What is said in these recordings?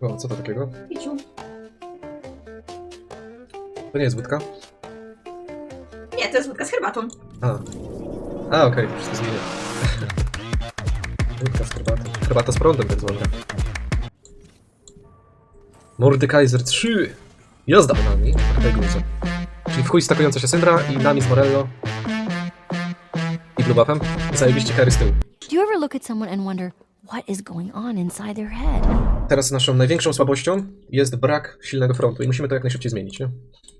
O, co to takiego? Piciu. To nie jest wódka? Nie, to jest wódka z herbatą. A. A, okej, już to zmienię. Wódka z herbatą. Herbata z prądem, tak zwana. Mordekaiser 3! Jazda! Nami, Reguzo. Czyli w chuj stakująca się Syndra i nami z Morello. I Blue Buffem. Zajebiście Harry z tyłu. Do you ever look at someone and wonder what is going on inside their head? Teraz naszą największą słabością jest brak silnego frontu i musimy to jak najszybciej zmienić, nie?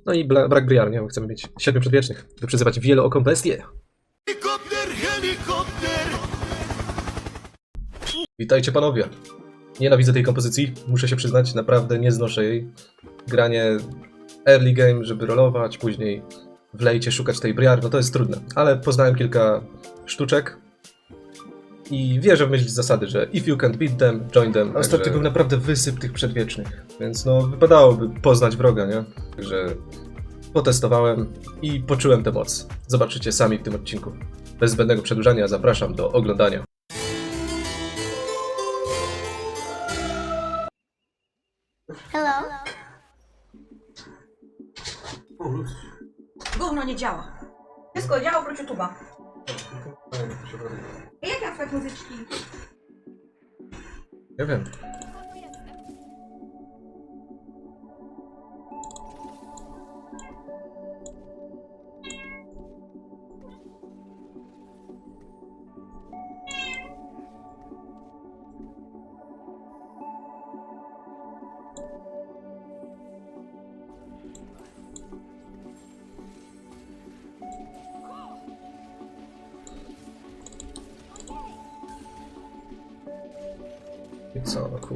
No i bla- brak Briar, nie? Bo chcemy mieć siedmiu przedwiecznych, by przyzywać wielooką bestię. Helikopter, helikopter! Witajcie panowie. Nienawidzę tej kompozycji, muszę się przyznać, naprawdę nie znoszę jej. Granie early game, żeby rolować, później w lejcie szukać tej Briar, no to jest trudne. Ale poznałem kilka sztuczek i wierzę w myśl zasady, że if you can't beat them, join them. Ostatnio Także- był naprawdę wysyp tych przedwiecznych, więc no wypadałoby poznać wroga, nie? Także potestowałem i poczułem tę moc. Zobaczycie sami w tym odcinku. Bez zbędnego przedłużania zapraszam do oglądania. Hello? Gówno nie działa. Wszystko działa oprócz YouTube'a. A jak ja słuchać muzyczki? Ja wiem. I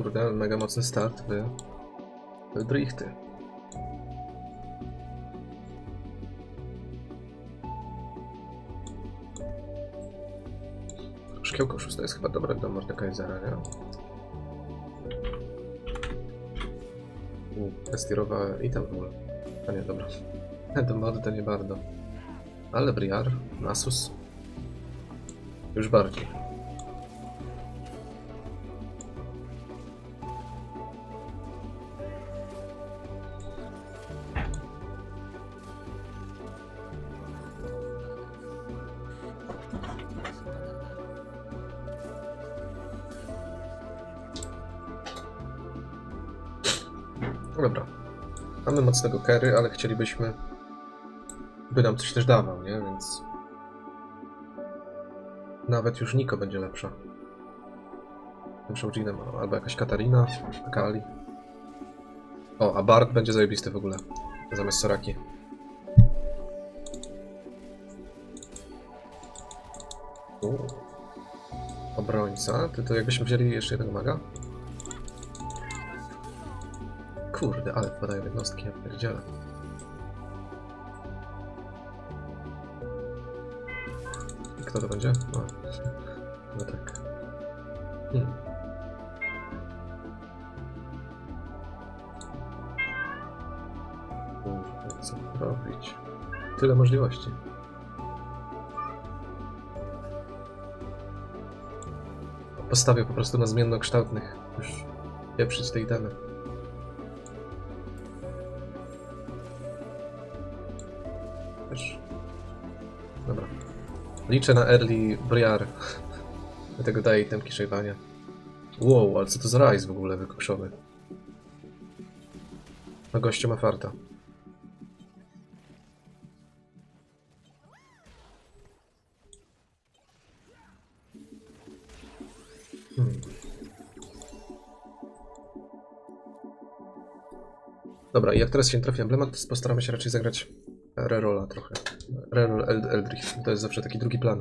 kurde, mega mocny start w, w drifty. Szkiełko szóste jest chyba dobre do Mordekaisera, nie? Estirowa i tam ogóle. A nie, dobra. Do mody to nie bardzo. Ale Briar, Nasus. Już bardziej. Mamy mocnego carry, ale chcielibyśmy, by nam coś też dawał, nie? Więc nawet już Niko będzie lepsza. Tym Shoujinem, albo jakaś Katarina, Kali. O, a Bart będzie zajebisty w ogóle. Zamiast Soraki. Uuu. Obrońca. Ty to jakbyśmy wzięli jeszcze jednego maga? Kurde, ale wpadają jednostki, ja pierdzielę. I kto to będzie? O, no tak. Hmm. Co robić? Tyle możliwości. Postawię po prostu na zmiennokształtnych. Już pieprzyć tej damy. Liczę na early Briar. Dlatego daję temki szejwania. Wow, ale co to za rise w ogóle wykokszony? No gościu ma farta. Hmm. Dobra, i jak teraz się trafi emblemat, to postaramy się raczej zagrać rerola trochę. Reroll Eld Eldritch. To jest zawsze taki drugi plan.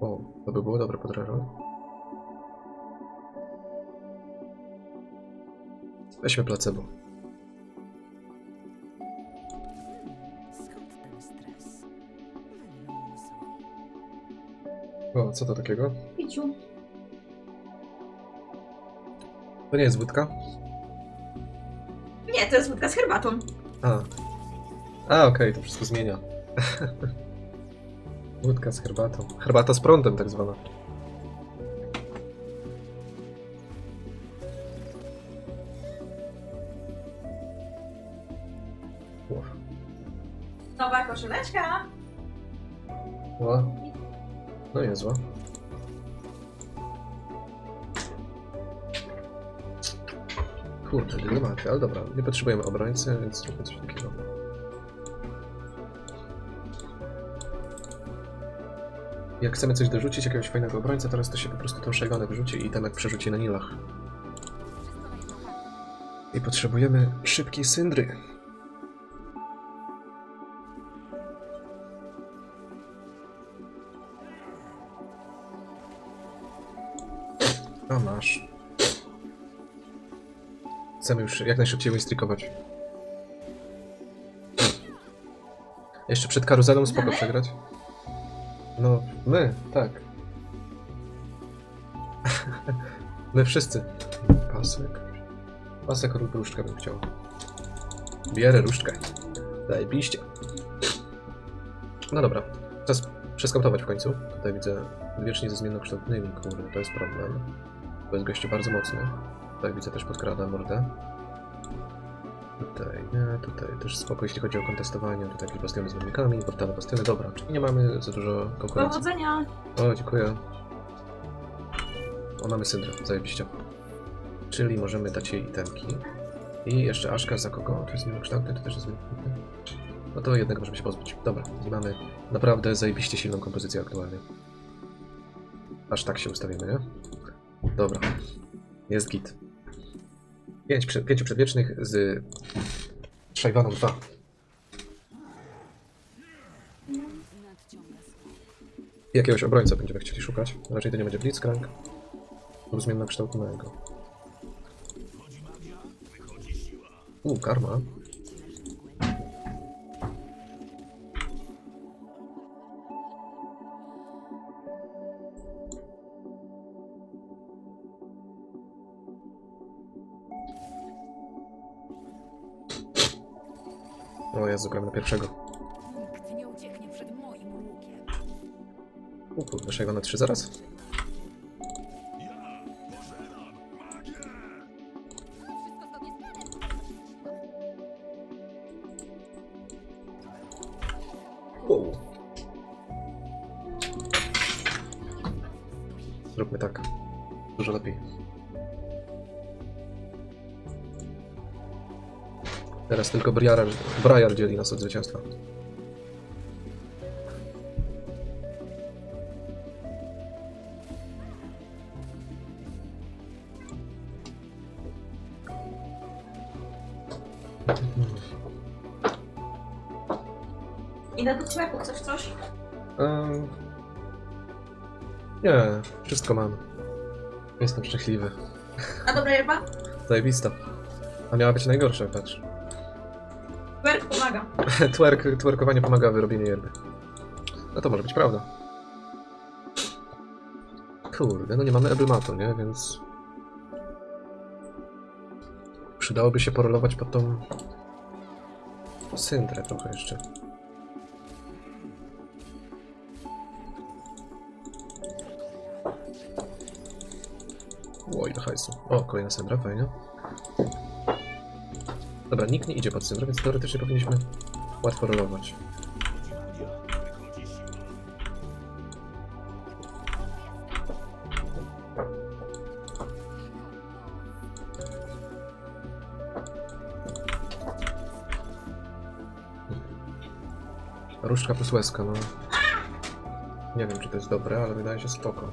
O, to by było dobre pod reroll. Weźmy placebo. O, co to takiego? Piciu. To nie jest wódka? Nie, to jest wódka z herbatą. A. A, okej, to wszystko zmienia. Wódka z herbatą. Herbata z prądem tak zwana. Ło. Nowa koszuleczka. No niezła. Kurde, dylematy, ale dobra, nie potrzebujemy obrońcy, więc zróbmy coś takiego. Jak chcemy coś dorzucić, jakiegoś fajnego obrońcę, teraz to się po prostu tą Shyvanę wrzuci i temek przerzuci na Nilach. I potrzebujemy szybkiej syndry. A masz. Chcemy już jak najszybciej wystrykować. Jeszcze przed karuzelą spoko przegrać. No, my, tak. my wszyscy. Pasek. Pasek lub różdżkę bym chciał. Bierę różdżkę. Zajebiście. No dobra, czas przeskautować w końcu. Tutaj widzę wiecznie ze zmiennokształtnymi, kurde, to jest problem. To jest gościu bardzo mocny. Tutaj widzę też podkrada mordę. Tutaj, nie, tutaj też spoko, jeśli chodzi o kontestowanie. Tutaj jakieś bastiony z wodnikami, portale bastiony, dobra, czyli nie mamy za dużo konkurencji. Powodzenia. O, dziękuję. O, mamy syndrę, zajebiście. Czyli możemy dać jej itemki. I jeszcze Aszka za kogo? To jest zmienokształtny, to też jest zmienokształtny. No to jednego możemy się pozbyć. Dobra, i mamy naprawdę zajebiście silną kompozycję aktualnie. Aż tak się ustawimy, nie? Dobra. Jest git. Pięć, pięciu przedwiecznych z Szajwaną 2. Jakiegoś obrońca będziemy chcieli szukać. Raczej to nie będzie Blitzcrank. Lub zmiennokształtnego. U, karma. O Jezu, gramy na pierwszego. Nikt nie ucieknie przed moim łukiem. U kurde, Szajwa na 3 zaraz? Tylko Briar, Briar dzieli nas od zwycięstwa. Idę do sklepu, chcesz coś? Ehm, nie, wszystko mam. Jestem szczęśliwy. A dobra yerba? Zajebista. A miała być najgorsza, patrz. Pomaga. Twerk, twerkowanie pomaga w wyrobieniu yerby. No to może być prawda. Kurde, no nie mamy eblmatu, nie? Więc... Przydałoby się porolować pod tą... Syndrę trochę jeszcze. Ło, ile hajsu. O, kolejna syndra, fajnie. Dobra, nikt nie idzie pod syndrę, więc teoretycznie powinniśmy łatwo rolować. Różdżka plus łezka, no. Nie wiem, czy to jest dobre, ale wydaje się spoko.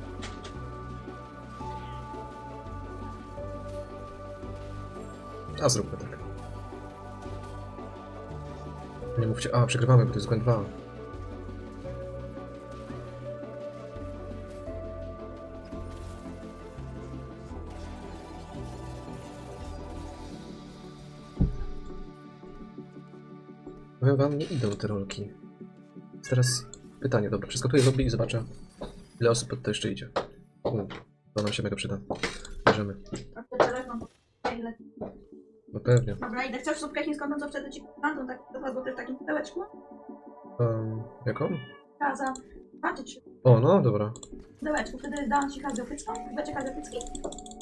A zróbmy tak. Mówcie, a przegrywamy, bo to jest Gwen 2. Powiem wam, nie idą te rolki. Teraz pytanie, dobra, przeskakuję lobby i zobaczę, ile osób to jeszcze idzie. U, to nam się mega przyda. Bierzemy. A ty telefon. Ile? No pewnie. Dobra, idę. Chcesz zupkę chińską, to co wtedy ci to tak dwa złote w takim pudełeczku? Um, jaką? Kaza. Patrzeć O, no dobra. pudełeczku, wtedy dam ci kazę afrycką. Weźcie kazę afrycki?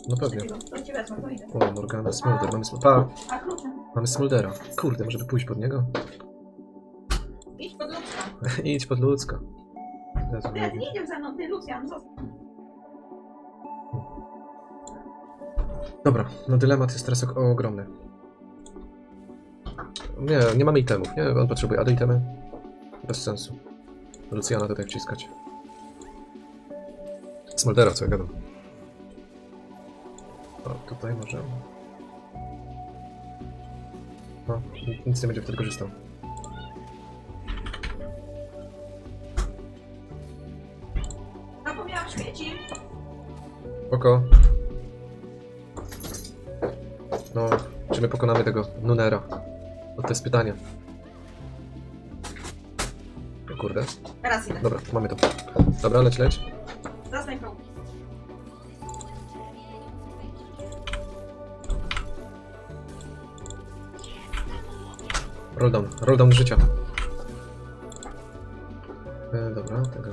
No pewnie. Takiego, to ci wezmę, to idę. O, Morgana, Smolder. Mamy, sm- pa, A klucze? mamy Smoldera. Kurde, może by pójść pod niego? Idź pod ludzka. Idź pod ludzko. Ty, ty nie idziesz ze mną, ty Lucjan, zostań. Dobra, no dylemat jest teraz ogromny. Nie, nie mamy itemów, nie? On potrzebuje AD itemy. Bez sensu. Luciana tutaj wciskać. Smoldera, co ja gadam. O, tutaj może... No, nic nie będzie wtedy korzystał. Zapomniałam śmieci. Oko. No, czy my pokonamy tego Nunera? No to jest pytanie. O kurde. Teraz idę. Dobra, mamy to. Dobra, leć, leć. Zostań progu. Roll down, roll down życia. E, dobra, tego.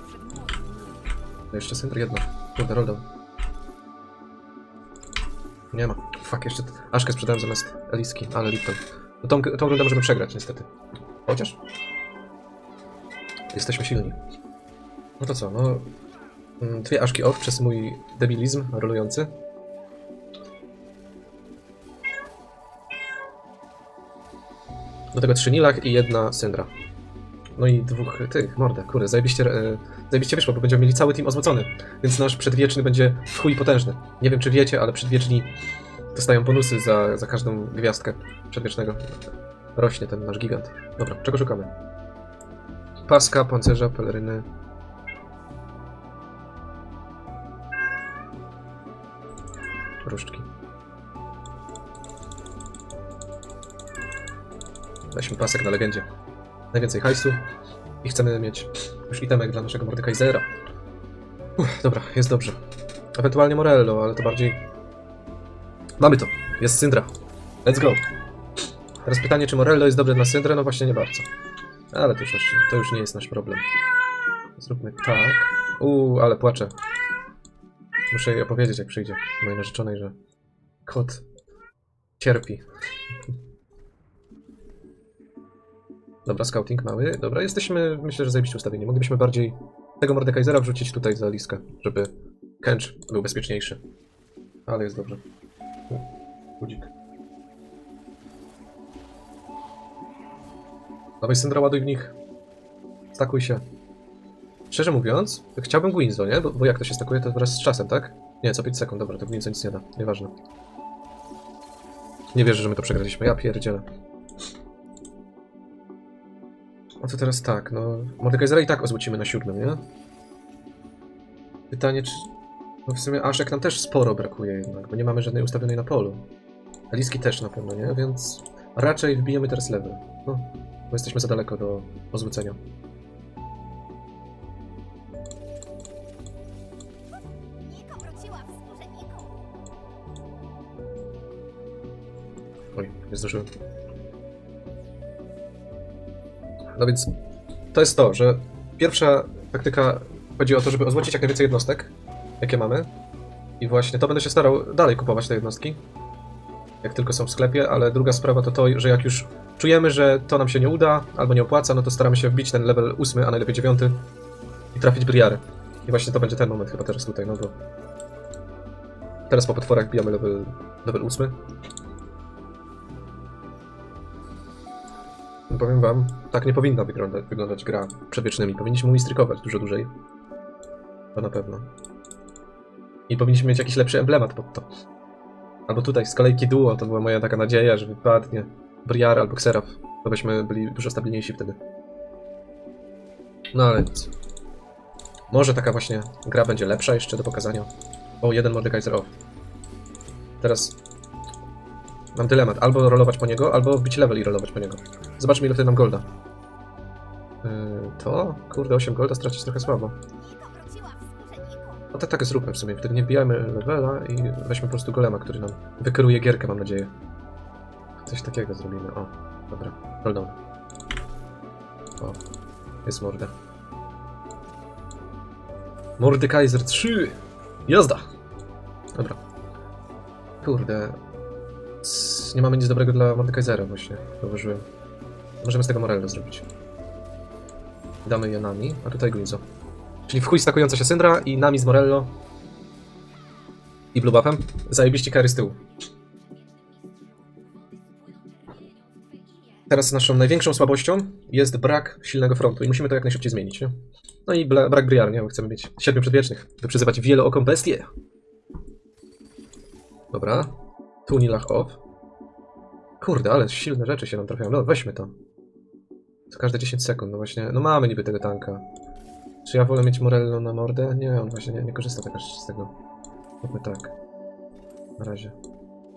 Łukiem. No jeszcze syndr jedno. Kurde, roll down. Nie ma. Fuck, jeszcze Aszkę sprzedałem zamiast Eliski, ale Lipton. No tą, tą rundę możemy przegrać niestety. Chociaż. Jesteśmy silni. No to co, no... mm, Dwie Aszki off przez mój debilizm rolujący. Do tego trzy Nilach i jedna Syndra. No i dwóch tych, mordę, kurde, zajebiście, e, zajebiście wyszło, bo będziemy mieli cały team ozłocony, więc nasz przedwieczny będzie w chuj potężny. Nie wiem czy wiecie, ale przedwieczni dostają bonusy za, za każdą gwiazdkę przedwiecznego. Rośnie ten nasz gigant. Dobra, czego szukamy? Paska, pancerza, peleryny. Różdżki. Weźmy pasek na legendzie. Najwięcej hajsu i chcemy mieć już itemek dla naszego Mordekaisera. Dobra, jest dobrze. Ewentualnie Morello, ale to bardziej... Mamy to. Jest Syndra. Let's go. Teraz pytanie, czy Morello jest dobre dla Syndra? No właśnie nie bardzo. Ale to już, to już nie jest nasz problem. Zróbmy tak. Uuu, ale płaczę. Muszę jej opowiedzieć, jak przyjdzie. Mojej narzeczonej, że kot cierpi. Dobra, scouting mały. Dobra, jesteśmy, myślę, że zajebiście ustawieni. Moglibyśmy bardziej tego Mordekaisera wrzucić tutaj za liskę, żeby Kench był bezpieczniejszy. Ale jest dobrze. Budzik. Dawaj Syndra, ładuj w nich. Stakuj się. Szczerze mówiąc, chciałbym Gwinzo, nie? Bo, bo jak to się stakuje, to wraz z czasem, tak? Nie, co 5 sekund, dobra, to Gwinzo nic nie da. Nieważne. Nie wierzę, że my to przegraliśmy. Ja pierdzielę. To teraz tak, no... Mordekaisera i tak ozłocimy na siódmym, nie? Pytanie, czy... No w sumie Aszek nam też sporo brakuje jednak, bo nie mamy żadnej ustawionej na polu. Aliski też na pewno, nie? Więc raczej wbijemy teraz level. No, bo jesteśmy za daleko do ozłocenia. Oj, nie zdążyłem. No więc to jest to, że pierwsza taktyka chodzi o to, żeby ozłocić jak najwięcej jednostek, jakie mamy. I właśnie to będę się starał dalej kupować te jednostki, jak tylko są w sklepie, ale druga sprawa to to, że jak już czujemy, że to nam się nie uda, albo nie opłaca, no to staramy się wbić ten level 8, a najlepiej 9 i trafić Briary. I właśnie to będzie ten moment chyba teraz tutaj, no bo teraz po potworach bijamy level, level 8. Powiem wam, tak nie powinna wyglądać, wyglądać gra przedwiecznymi. Powinniśmy uistrykować dużo dłużej. To na pewno. I powinniśmy mieć jakiś lepszy emblemat pod to. Albo tutaj z kolejki duo, to była moja taka nadzieja, że wypadnie Briar albo Xeraf. To byśmy byli dużo stabilniejsi wtedy. No ale nic. Może taka właśnie gra będzie lepsza jeszcze do pokazania. O, jeden Mordekaiser off. Teraz mam dylemat. Albo rolować po niego, albo wbić level i rolować po niego. Zobaczmy ile wtedy nam golda. Yy, to? Kurde, 8 golda stracić trochę słabo. No, tak, tak zróbmy w sumie. Wtedy nie wbijamy levela i weźmy po prostu golema, który nam wykieruje gierkę, mam nadzieję. Coś takiego zrobimy. O, dobra. On. O, jest morda. Mordekaiser 3! Jazda! Dobra. Kurde. Nie mamy nic dobrego dla Mordekaisera właśnie, zauważyłem. Możemy z tego Morello zrobić. Damy je nami, a tutaj Guinzo. Czyli w chuj stakująca się Syndra i nami z Morello. I Blue Buffem. Zajebiście kary z tyłu. Teraz naszą największą słabością jest brak silnego frontu i musimy to jak najszybciej zmienić, nie? No i brak Briar, nie? Bo chcemy mieć siedmiu przedwiecznych, by przyzywać wielooką bestię. Dobra. Tu Nilach off. Kurde, ale silne rzeczy się nam trafiają. No, weźmy to. Co każde 10 sekund, no właśnie. No mamy niby tego tanka. Czy ja wolę mieć Morello na mordę? Nie, on właśnie nie, nie korzysta tak aż z tego. Róbmy tak. Na razie.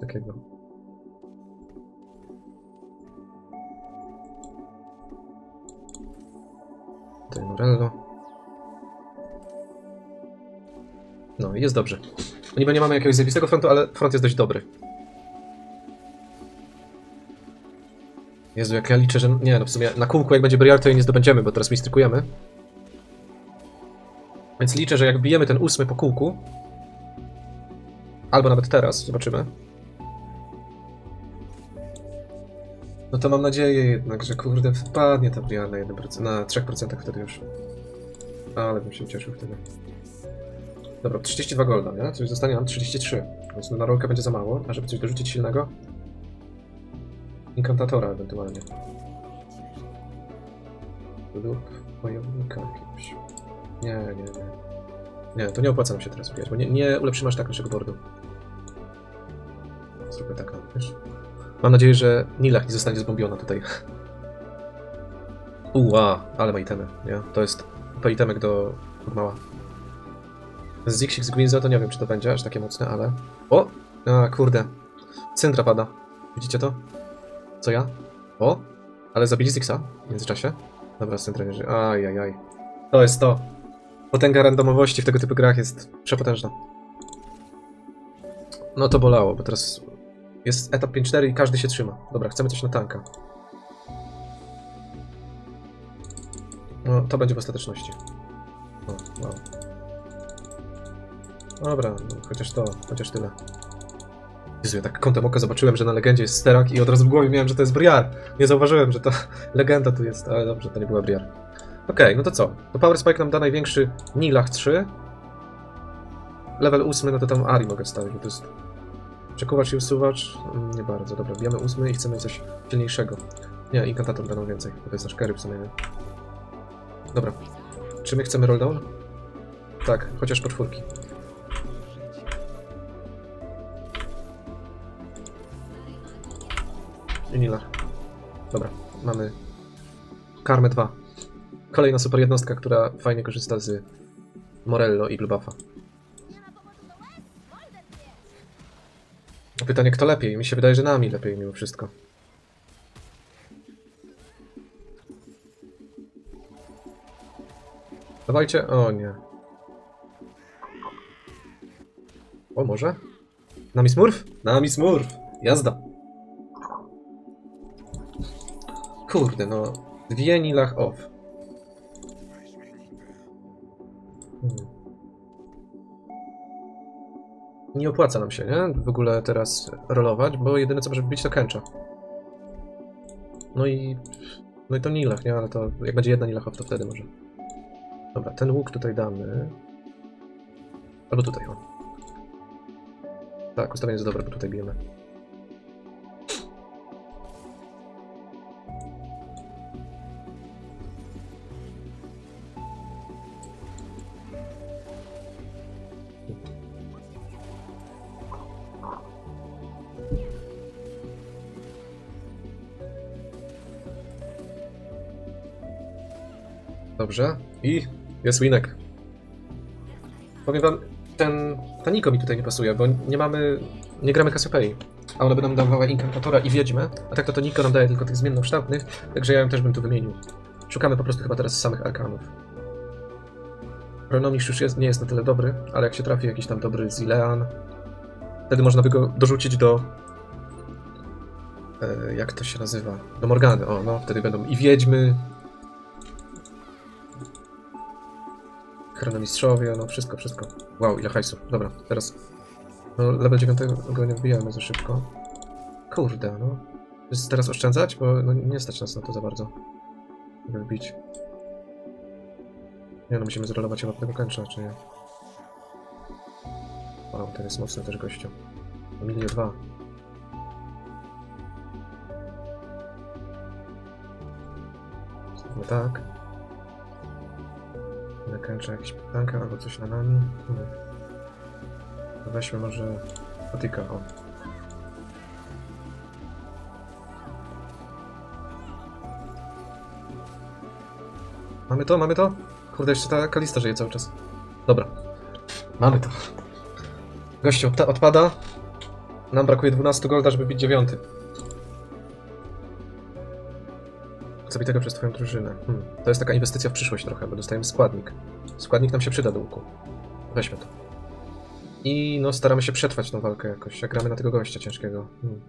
Takiego. Tutaj Morello. No, jest dobrze. Niby nie mamy jakiegoś zajebistego frontu, ale front jest dość dobry. Jezu, jak ja liczę, że... Nie, no w sumie na kółku jak będzie Briar, to jej nie zdobędziemy, bo teraz mistrykujemy. Więc liczę, że jak bijemy ten ósmy po kółku, albo nawet teraz, zobaczymy. No to mam nadzieję jednak, że kurde wpadnie ta Briar na 1%, na 3% wtedy już. Ale bym się ucieszył wtedy. Dobra, 32 golda, nie? Coś zostanie nam 33. Więc na rolkę będzie za mało, a żeby coś dorzucić silnego. Inkantatora ewentualnie. Lub wojownika jakiegoś. Nie, nie, nie. Nie, to nie opłaca nam się teraz wbijać, bo nie, nie ulepszymy aż tak naszego boardu. Zróbmy tak, wiesz? Mam nadzieję, że Nilach nie zostanie zbombiona tutaj. Uła, ale ma itemy, nie? To jest to itemek do mała. Z Zixix Gwinzo to nie wiem, czy to będzie aż takie mocne, ale... O! A, kurde. Syndra pada. Widzicie to? Co ja? O! Ale zabili Zixa w międzyczasie. Dobra, Syndra nie żyje. Ajajaj. To jest to. Potęga randomowości w tego typu grach jest przepotężna. No to bolało, bo teraz jest etap 5-4 i każdy się trzyma. Dobra, chcemy coś na tanka. No, to będzie w ostateczności. O, wow. Dobra, no, chociaż to, chociaż tyle. Jezu, ja tak kątem oka zobaczyłem, że na legendzie jest sterak i od razu w głowie miałem, że to jest Briar. Nie zauważyłem, że to legenda tu jest, ale dobrze, to nie była Briar. Okej, no to co? To Power Spike nam da największy Nilach 3. Level 8, no to tam Ari mogę wstawić, bo to jest... Przekuwacz i usuwacz? Mm, Nie bardzo, dobra, bijamy 8 i chcemy coś silniejszego. Nie, inkantator będą więcej, bo to jest nasz carry w sumie. nie? Dobra. Czy my chcemy rolldown? Tak, chociaż po czwórki. I Nilar. Dobra, mamy Karmę 2. Kolejna super jednostka, która fajnie korzysta z Morello i Blue Buffa. Pytanie, kto lepiej? Mi się wydaje, że nami lepiej mimo wszystko. Dawajcie. O nie. O, może? Nami Smurf? Nami Smurf! Jazda! Kurde, no. Dwie Nilach off. Hmm. Nie opłaca nam się, nie? W ogóle teraz rolować, bo jedyne co może być to kęcza. No i... No i to Nilach, nie? Ale to jak będzie jedna Nilach off, to wtedy może. Dobra, ten łuk tutaj damy. Albo tutaj, o. Tak, ustawienie jest dobre, bo tutaj bijemy. Dobrze. I jest winek. Powiem wam, ten Taniko mi tutaj nie pasuje, bo nie mamy, nie gramy Cassiopeii. A ona by nam dawała Inkantatora i Wiedźmę, a tak to Taniko nam daje tylko tych zmiennokształtnych, także ja ją też bym tu wymienił. Szukamy po prostu chyba teraz samych arkanów. Chronomistrz już jest, nie jest na tyle dobry, ale jak się trafi jakiś tam dobry Zilean, wtedy można by go dorzucić do... E, jak to się nazywa? Do Morgany, o no, wtedy będą i Wiedźmy, Chronomistrzowie, no wszystko, wszystko. Wow, ile hajsu. Dobra, teraz... No, level 9 go nie wbijamy za szybko. Kurde, no. Teraz oszczędzać? Bo no, nie stać nas na to za bardzo. Żeby wbić. Nie no, musimy zrolować chyba tego kończa, czy nie? Wow, ten jest mocny też gościu. Milion dwa. Zróbmy tak. Nakręcę jakieś pytanka albo coś na nami. Hmm. Weźmy może patyka, o. Mamy to, mamy to? Kurde, jeszcze ta kalista żyje cały czas. Dobra. Mamy to. Gościu ta odpada. Nam brakuje 12 golda, żeby być dziewiąty. Zabitego przez twoją drużynę. Hmm. To jest taka inwestycja w przyszłość trochę, bo dostajemy składnik. Składnik nam się przyda do łuku. Weźmy to. I no staramy się przetrwać tą walkę jakoś, jak gramy na tego gościa ciężkiego. Hmm.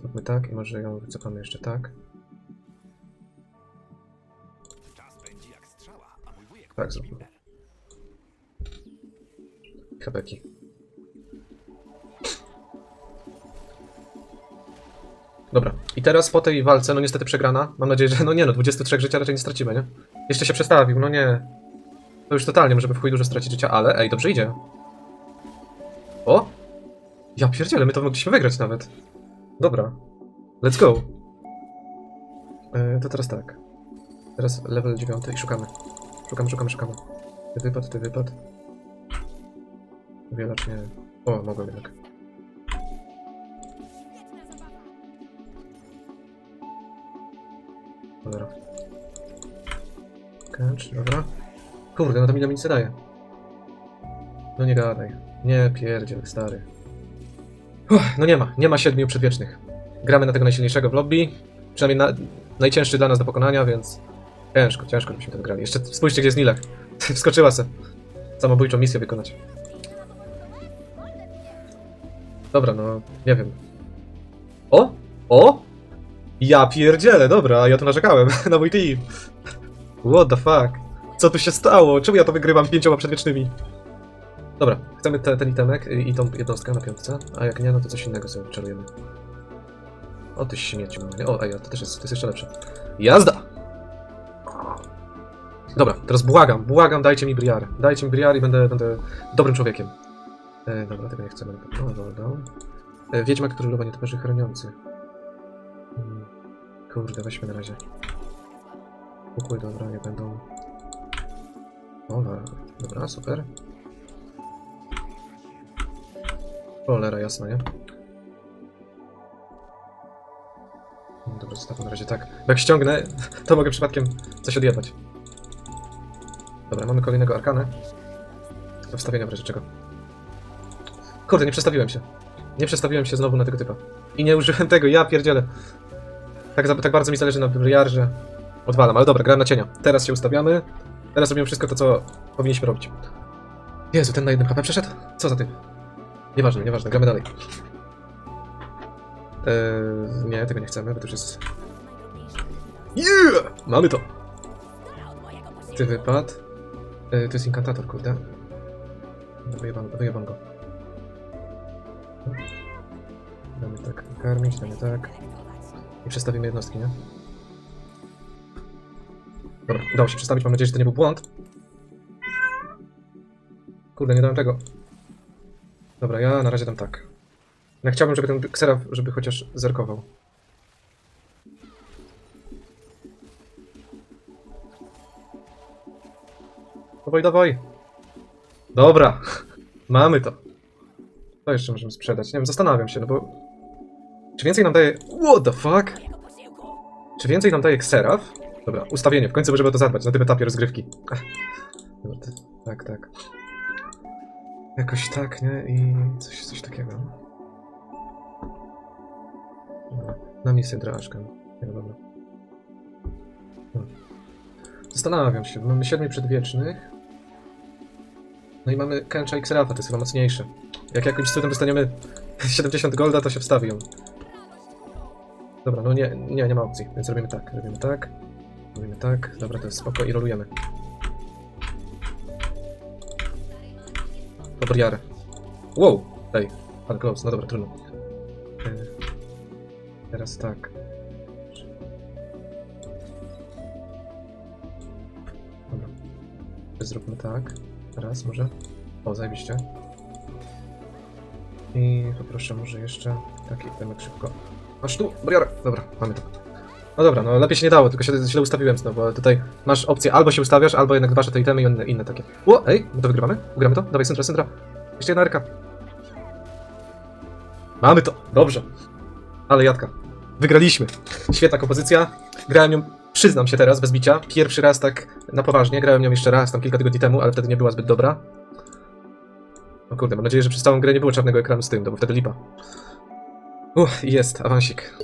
Zróbmy tak i może ją wycofamy jeszcze tak. Tak, zróbmy. Hebeki. Dobra, i teraz po tej walce, no niestety przegrana. Mam nadzieję, że no nie no, 23 życia raczej nie stracimy, nie? Jeszcze się przestawił, no nie. To już totalnie, możemy w chuj dużo stracić życia, ale ej, dobrze idzie. O! Ja pierdzielę, my to mogliśmy wygrać nawet. Dobra. Let's go. E, to teraz tak. Teraz level 9 i szukamy. Szukamy, szukamy, szukamy. Ty wypad, ty wypad. Wielacz nie... O, mogę jednak. Kęcz, dobra. Kurde, no to mi nic nie daje. No nie gadaj. Nie pierdziel, stary. No nie ma, nie ma siedmiu przedwiecznych. Gramy na tego najsilniejszego w lobby. Przynajmniej na, najcięższy dla nas do pokonania, więc ciężko, ciężko byśmy ten grali. Jeszcze spójrzcie, gdzie jest Nilek. Wskoczyła se. Samobójczą misję wykonać. Dobra, no, nie wiem. O! O! Ja pierdzielę, dobra, ja tu narzekałem na mój team. What the fuck? Co tu się stało? Czemu ja to wygrywam pięcioma przedwiecznymi? Dobra, chcemy te, ten itemek i, tą jednostkę na piątce, a jak nie, no to coś innego sobie czarujemy. O, ty śmieciu. nie? O, ej, to też jest, to jest jeszcze lepsze. Jazda! Dobra, teraz błagam, błagam, dajcie mi briar. Dajcie mi briar i będę, będę dobrym człowiekiem. E, dobra, tego nie chcemy. No, dobra. E, Wiedźmak, który luba nietoperzy chroniący. Kurde, weźmy na razie. Pokój, dobra, nie będą. Dobra, dobra, super. Cholera, jasna, nie? Dobra, zostawmy na razie tak. Jak ściągnę, to mogę przypadkiem coś odjebać. Dobra, mamy kolejnego arkanę. Do wstawienia w razie czego. Kurde, nie przestawiłem się. Nie przestawiłem się znowu na tego typa. I nie użyłem tego, ja pierdzielę. Tak, tak bardzo mi zależy na Briar, że odwalam. Ale dobra, gram na cienia. Teraz się ustawiamy. Teraz robimy wszystko to, co powinniśmy robić. Jezu, ten na jednym HP przeszedł? Co za typ? Nieważne, nieważne, gramy dalej. Eee, nie, tego nie chcemy, bo to już jest... Yeah! Mamy to! Ty wypad. Eee, to jest inkantator, kurde. Wyjebam, wyjebam go. Damy tak karmić, damy tak. I przestawimy jednostki, nie? Dobra, udało się przestawić, mam nadzieję, że to nie był błąd. Kurde, nie dałem tego. Dobra, ja na razie dam tak. Ja chciałbym, żeby ten kseraf, żeby chociaż zerkował. Dawaj, dawaj. Dobra, mamy to. To jeszcze możemy sprzedać. Nie wiem, zastanawiam się, no bo... Czy więcej nam daje... What the fuck? Czy więcej nam daje kseraf? Dobra, ustawienie, w końcu możemy o to zadbać na tym etapie rozgrywki. Tak, tak. Jakoś tak, nie? I coś, coś takiego. Na misję drażkę. Nie, no dobra. Zastanawiam się, mamy siedmiu przedwiecznych. No i mamy Kencha i Xerafa, to jest chyba mocniejsze. Jak jakimś cudem dostaniemy 70 golda, to się wstawi ją. Dobra, no nie, nie, nie ma opcji, więc robimy tak, robimy tak, robimy tak, dobra, to jest spoko i rolujemy. Dobra, jarę. Wow, ej, ale close, no dobra, trudno. Yy, Teraz tak. Dobra. Zróbmy tak. Teraz może. O, zajebiście. I poproszę może jeszcze taki temat szybko. Masz tu, Briara. Dobra, mamy to. No dobra, no lepiej się nie dało, tylko się źle ustawiłem znowu, bo tutaj masz opcję albo się ustawiasz, albo jednak wasze te itemy i inne, inne takie. O, ej, my to wygrywamy? Ugramy to? Dawaj, Syndra, Syndra. Jeszcze jedna rka. Mamy to, dobrze. Ale jadka. Wygraliśmy. Świetna kompozycja. Grałem ją, przyznam się teraz, bez bicia. Pierwszy raz tak na poważnie. Grałem ją jeszcze raz, tam kilka tygodni temu, ale wtedy nie była zbyt dobra. O kurde, mam nadzieję, że przez całą grę nie było czarnego ekranu z tym, to bo wtedy lipa. Uff, jest, awansik.